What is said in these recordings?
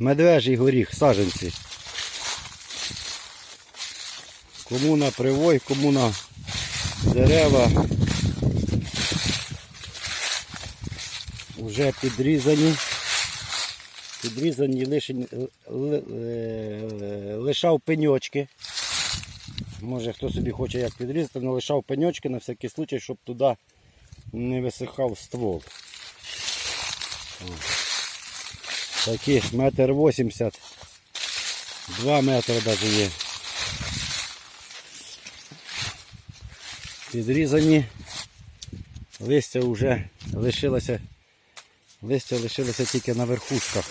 медвежий горіх, саженці. Кому на привой, кому на дерева. Вже підрізані. Підрізані лишень, е, лишав пеньочки. Може хто собі хоче як підрізати, але лишав пеньочки на всякий случай, щоб туди не висихав ствол. Такі метр вісімдесят. Два метри навіть є. Підрізані. Листя вже лишилося. Листя лишилося тільки на верхушках.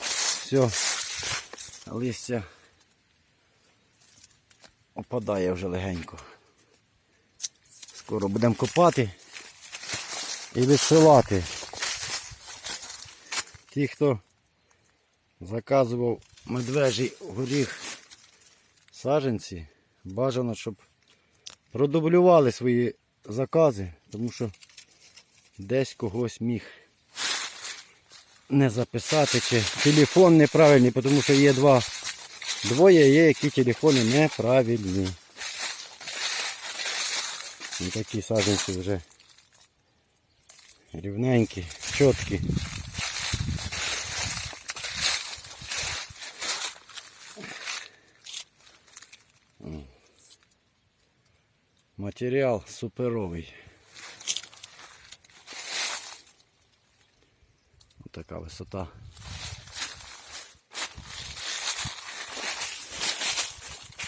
Все, листя опадає вже легенько. Скоро будемо копати і відсилати. Ті, хто заказував медвежий горіх саджанці, бажано, щоб продублювали свої закази, тому що десь когось міг не записати, чи телефон неправильний, тому що є два, двоє є, які телефони неправильні. І такі саджанці вже рівненькі, чіткі. Матеріал суперовий. Ось така висота.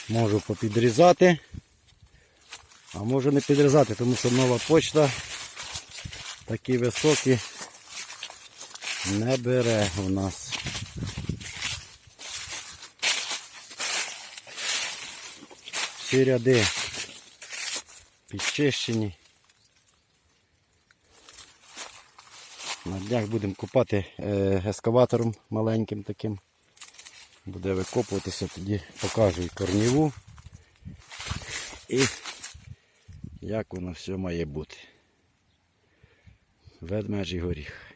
Можу попідрізати, а можу не підрізати, тому що нова почта такі високі не бере у нас. Всі ряди підчищені. На днях будемо купати е, ескаватором маленьким таким. Буде викопуватися, тоді покажу і корніву. І як воно все має бути. Ведмежий горіх.